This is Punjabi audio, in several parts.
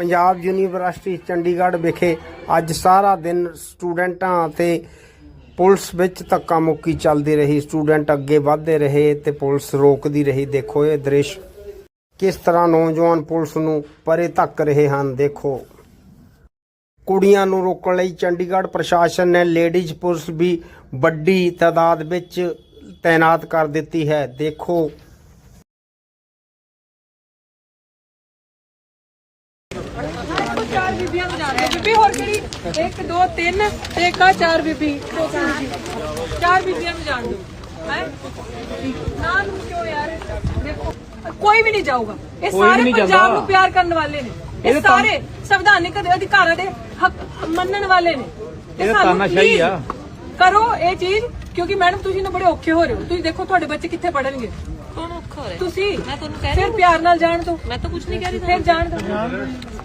ਪੰਜਾਬ ਯੂਨੀਵਰਸਿਟੀ ਚੰਡੀਗੜ੍ਹ ਵਿਖੇ ਅੱਜ ਸਾਰਾ ਦਿਨ ਸਟੂਡੈਂਟਾਂ ਅਤੇ ਪੁਲਿਸ ਵਿੱਚ ਧੱਕਾ ਮੁੱਕੀ ਚੱਲਦੀ ਰਹੀ। ਸਟੂਡੈਂਟ ਅੱਗੇ ਵਧਦੇ ਰਹੇ ਤੇ ਪੁਲਿਸ ਰੋਕਦੀ ਰਹੀ। ਦੇਖੋ ਇਹ ਦ੍ਰਿਸ਼। ਕਿਸ ਤਰ੍ਹਾਂ ਨੌਜਵਾਨ ਪੁਲਿਸ ਨੂੰ ਪਰੇ ਧੱਕ ਰਹੇ ਹਨ, ਦੇਖੋ। ਕੁੜੀਆਂ ਨੂੰ ਰੋਕਣ ਲਈ ਚੰਡੀਗੜ੍ਹ ਪ੍ਰਸ਼ਾਸਨ ਨੇ ਲੇਡੀਜ਼ ਪੁਲਿਸ ਵੀ ਵੱਡੀ ਤਾਦਾਦ ਵਿੱਚ ਤਾਇਨਾਤ ਕਰ ਦਿੱਤੀ ਹੈ। ਦੇਖੋ। ਚਾਰ ਬੀਬੀਆਂ ਨੂੰ ਜਾਣਦੇ ਬੀਬੀ ਹੋਰ ਕਿਹੜੀ? 1 2 3 ਤੇ ਇੱਕ ਆ ਚਾਰ ਬੀਬੀ। ਚਾਰ ਬੀਬੀਆਂ ਨੂੰ ਜਾਣ ਦੋ ਹੈ? ਨਾ ਨੂੰ ਕਿਉਂ ਯਾਰ। ਦੇਖੋ ਕੋਈ ਵੀ ਨਹੀਂ ਜਾਊਗਾ। ਇਹ ਸਾਰੇ ਪੰਜਾਬ ਨੂੰ ਪਿਆਰ ਕਰਨ ਵਾਲੇ ਨੇ। ਇਹ ਸਾਰੇ ਸੰਵਿਧਾਨਿਕ ਅਧਿਕਾਰਾਂ ਦੇ ਹੱਕ ਮੰਨਣ ਵਾਲੇ ਨੇ। ਇਹ ਤਾਨਾਸ਼ਾਹੀ ਆ। ਕਰੋ ਇਹ ਚੀਜ਼ ਕਿਉਂਕਿ ਮੈਡਮ ਤੁਸੀਂ ਨਾ ਬੜੇ ਔਖੇ ਹੋ ਰਹੇ ਹੋ। ਤੁਸੀਂ ਦੇਖੋ ਤੁਹਾਡੇ ਬੱਚੇ ਕਿੱਥੇ ਪੜਨਗੇ ਔਖਾ ਹੋ ਰਿਹਾ ਤੁਸੀਂ ਮੈਂ ਤੁਹਾਨੂੰ ਕਹਿ ਫਿਰ ਪਿਆਰ ਨਾਲ ਜਾਣ ਦੋ ਮੈਂ ਤਾਂ ਕੁਝ ਨਹੀਂ ਕਹਿ ਰਹੀ ਫਿਰ ਜਾਣ ਦੋ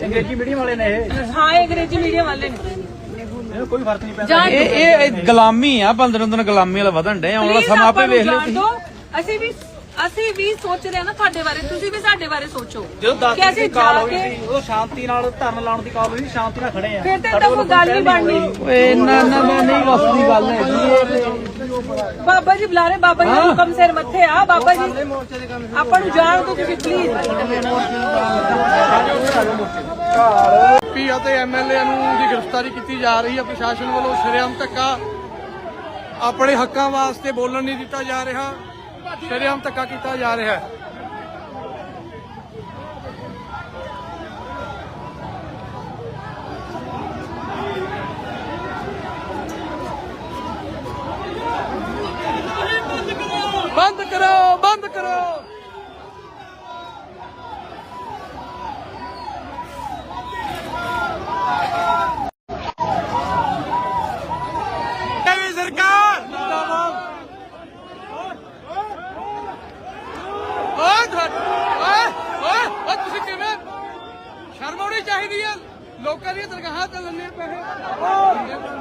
ਅੰਗਰੇਜ਼ੀ ਮੀਡੀਅਮ ਵਾਲੇ ਨੇ ਇਹ। ਹਾਂ ਇਹ ਅੰਗਰੇਜ਼ੀ ਮੀਡੀਅਮ ਵਾਲੇ ਨੇ। ਇਹਨੂੰ ਕੋਈ ਫ਼ਰਕ ਨਹੀਂ ਪੈਂਦਾ। ਜਾਣ। ਇਹ ਇਹ ਗੁਲਾਮੀ ਆ ਬੰਦਨ ਦਿਨ ਗੁਲਾਮੀ ਵਾਲਾ ਵਧਣ ਡੇ ਆਉਣ ਵਾਲਾ Please ਸਮਾਂ ਆਪੇ ਆਪਾਂ ਨੂੰ ਵੇਖ ਲਿਓ ਜਾਣ ਦਿਓ। ਅਸੀਂ ਵੀ ਅਸੀਂ ਵੀ ਸੋਚ ਰਹੇ ਹਾਂ ਨਾ ਤੁਹਾਡੇ ਬਾਰੇ। ਤੁਸੀਂ ਵੀ ਸਾਡੇ ਬਾਰੇ ਸੋਚੋ। ਜਦੋਂ 10 ਕਿ ਅਸੀਂ ਕਾਲ ਜਾ ਹੋਈ ਕੇ ਸੀ ਉਦੋਂ ਸ਼ਾਂਤੀ ਨਾਲ ਧਰਨ ਲਾਉਣ ਦੀ ਕਾਲ ਹੋਈ ਸੀ ਸ਼ਾਂਤੀ ਨਾਲ ਖੜੇ ਆ। ਫਿਰ ਤੇ ਤਾਂ ਕੋਈ ਗੱਲ ਨਹੀਂ ਬਣਨੀ। ਓਏ ਇਹਨਾਂ ਦਾ ਨਹੀਂ ਵਸਦੀ ਗੱਲ ਹੈ ਬਾਬਾ ਜੀ ਬੁਲਾ ਰਹੇ ਬਾਬਾ ਜੀ ਦਾ ਹੁਕਮ ਸਿਰ ਮੱਥੇ ਆ ਬਾਬਾ ਜੀ। ਆਪਾਂ ਨੂੰ ਜਾਣ ਦਿਓ ਤੁਸੀਂ ਪਲੀਜ਼ ਪੀ ਅਤੇ ਐਮਐਲਏ ਨੂੰ ਦੀ ਗ੍ਰਿਫਤਾਰੀ ਕੀਤੀ ਜਾ ਰਹੀ ਹੈ ਪ੍ਰਸ਼ਾਸਨ ਵੱਲੋਂ ਸ਼ਰੇਆਮ ਧੱਕਾ। ਆਪਣੇ ਹੱਕਾਂ ਵਾਸਤੇ ਬੋਲਣ ਨਹੀਂ ਦਿੱਤਾ ਜਾ ਰਿਹਾ ਸ਼ਰੇਆਮ ਧੱਕਾ ਕੀਤਾ ਜਾ ਰਿਹਾ ਹੈ ਬੰਦ ਕਰੋ ਬੰਦ ਕਰੋ ਨਵੀਂ ਸਰਕਾਰ ਜਿੰਦਾਬਾਦ ਓਏ ਤੁਹਾਡ- ਓਏ ਓਏ ਓਏ ਤੁਸੀਂ ਕਿਵੇਂ ਸ਼ਰਮ ਆਉਣੀ ਚਾਹੀਦੀ ਆ। ਲੋਕਾਂ ਦੀਆਂ ਤਨਖਾਹਾਂ ਤੇ ਲੈਣੇ ਪੈਸੇ।